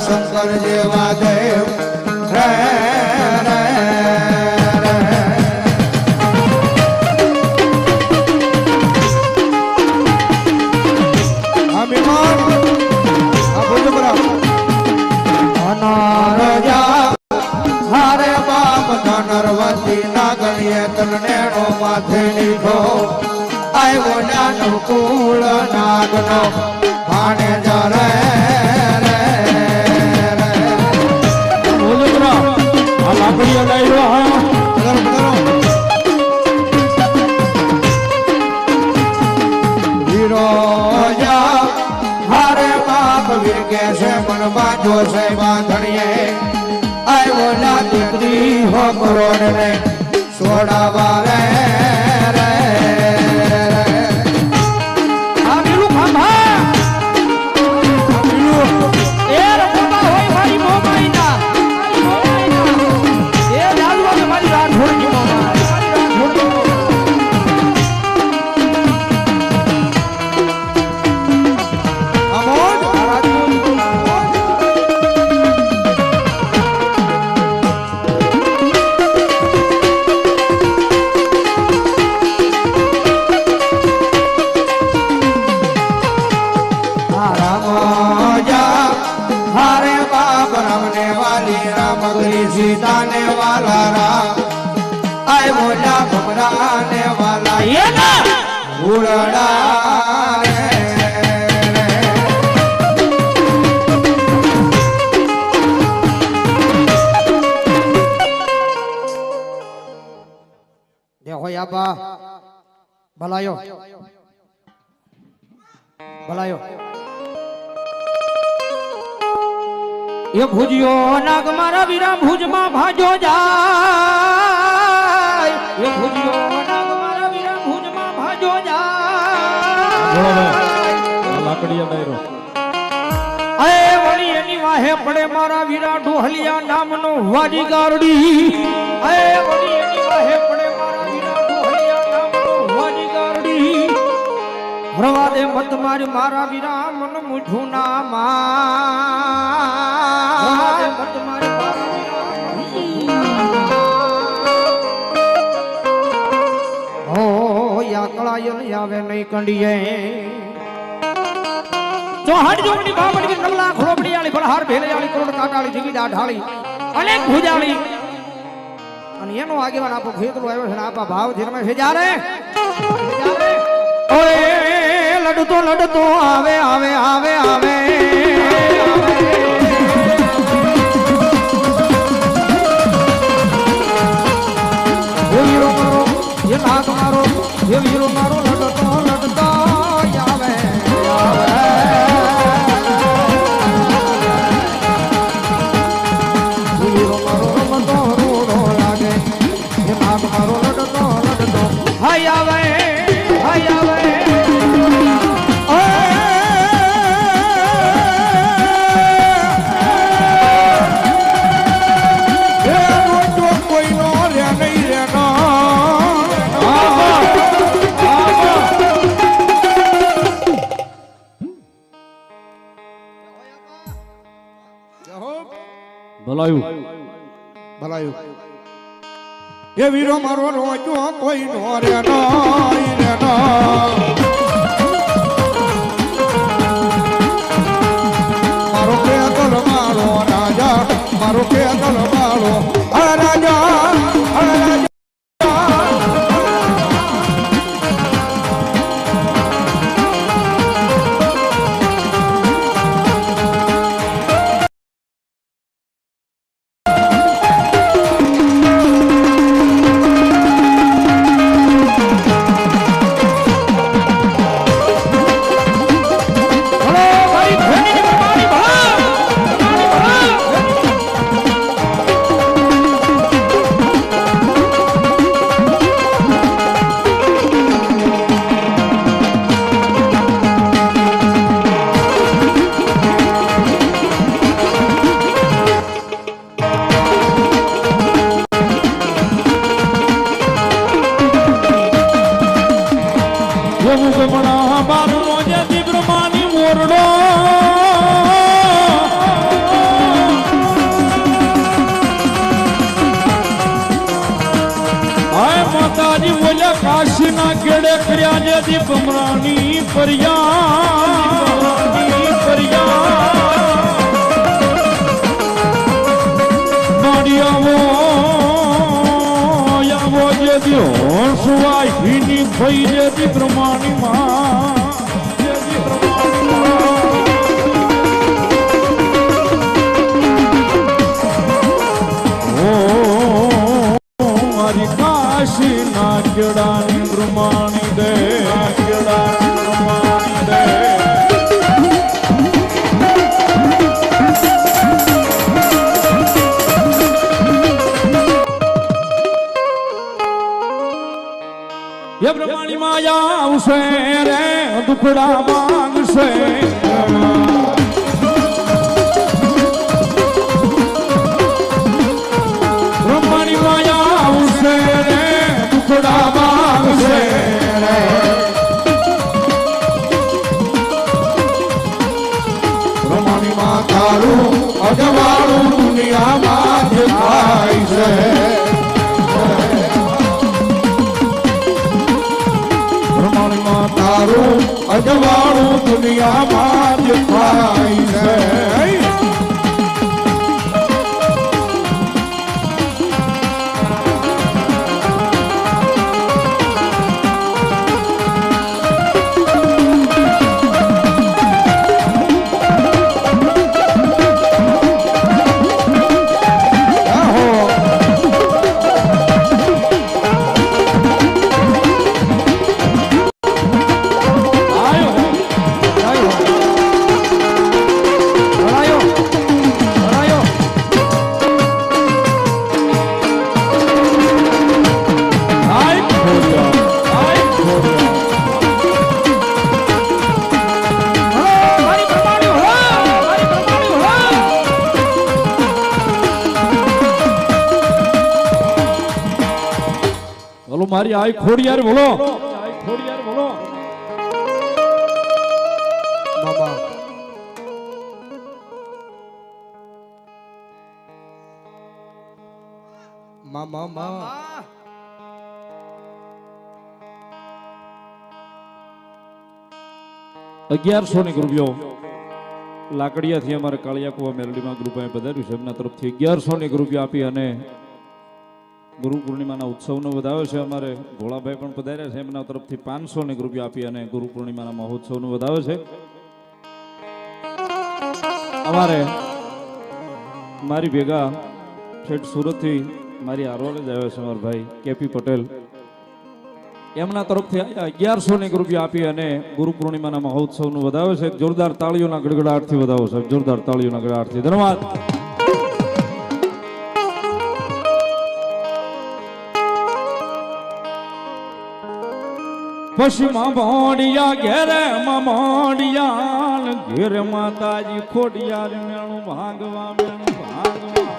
શંકર જેવા દેવ. રે હારે બાપ ધનરવતી ના ગણીએ માથે લીધો. આવ્યો નાનું કુળ નાગનો. ભાણે જરે ને વાલા રામ આય મોજા ભમરા ને! વાલા એ ના ઉડડા ભલાયો. ભલાયો. એ ભુજિયો નાગ મારા વિરામ ભુજમાં ભાજો જાય. એ ભુજિયો નાગ મારા વિરામ ભુજમાં ભાજો જાય. ડાયરો અરે વળી એની વાહે પડે મારા વીરા ડોહલિયા નામનો વાજી ગારડી અરે વળી એની વાહે પડે રવા દે મત મારી મારા વીરા મન મુઠું ના મારી આવે નહીં કંડીએ. ચોહાડ જોગની બામણ કે નલ્લા ખોબડી આળી ફળહાર ભેલે આળી કરોડ કાટાળી જીગી ઢાળી, અનેક ભુજાળી. અને એનો આગેવાન આપો ખેતરો આવ્યો છે આપા ભાવ ધીરમે છે ઓય લડતો લડતો આવે આવે આવે. ભલાયું ભલાયું એ વીરો મારો રોજો કોઈનો રે નહીં રે નો. મારો કેતલ મારો રાજા, મારો કેતલ મારો જેથી ભમરાની ફરિયાદ મારી આવો આવો જેથી હોંસવાય ભીની થઈ જેથી પ્રમાણી માં આવશે રે દુખડા માંગશે. પ્રમાણી માયા આવશે રે દુખડા અજવાળું દુનિયામાં જ છે મારી આઈ ખોડિયાર બોલો. ખોડિયાર બોલો બાબા મામા. મા અગિયારસો ની ગ્રુપિયો લાકડિયાથી અમારે કાળિયા કુવા મેલડીમાં ગ્રુપ પધાર્યું છે. એમના તરફથી અગિયારસો ની ગ્રુપિયો આપી અને ગુરુ પૂર્ણિમાના ઉત્સવનો વધાવ્યો છે. અમારે ભોળાભાઈ પણ પધાર્યા છે. એમના તરફથી પાંચસો ને રૂપિયા આપી અને ગુરુ પૂર્ણિમાના મહોત્સવનો વધાવ્યો છે. અમારે મારી ભેગા ઠેઠ સુરતથી મારી આરવાડે જ આવ્યા છે અમારા ભાઈ કેપી પટેલ. એમના તરફથી અગિયારસો ની રૂપિયા આપી અને ગુરુ પૂર્ણિમાના મહોત્સવનું વધાવે છે. જોરદાર તાળીઓના ગડગડાટથી વધાવો સાહેબ જોરદાર તાળીઓના ગડગડાટથી. ધન્યવાદ. પશ્ચિમા ભોડિયા ઘેરે મોડિયા ઘેર માતાજી ખોડિયાર મેણું ભાગવા મેણું ભાગવા.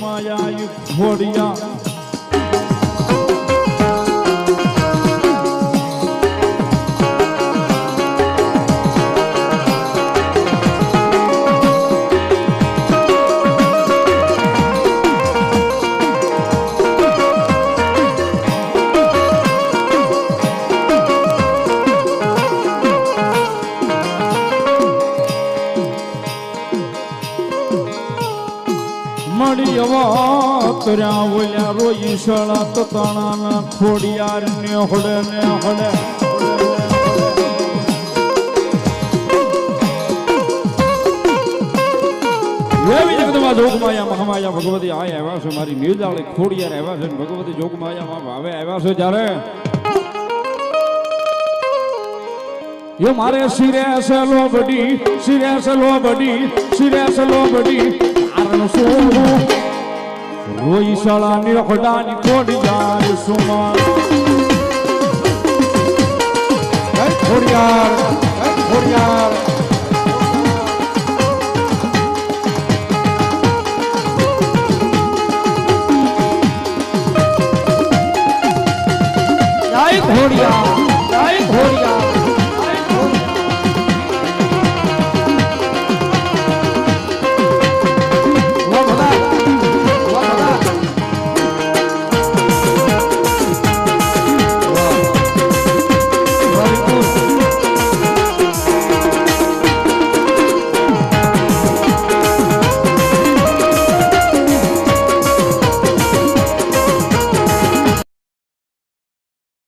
માયા મળી અવતર્યા ઓલ્યા રોઈ શાળા તતાણાના ખોડિયાર ને હોડે ને હોડે જોગમાયા મહામાયા ભગવતી આ આવ્યા છે મારી નિર્દાળે ખોડિયાર આવ્યા છે ભગવતી જોગમાયામાં ભાવે આવ્યા છે જ્યારે મારે સિરે છે લોબડી સિરે છે લોબડી સિરે છે લોબડી કારણ શું રોઈ શાળા નિરખડાની ખોડિયાર સુમા ખોડિયાર ખોડિયાર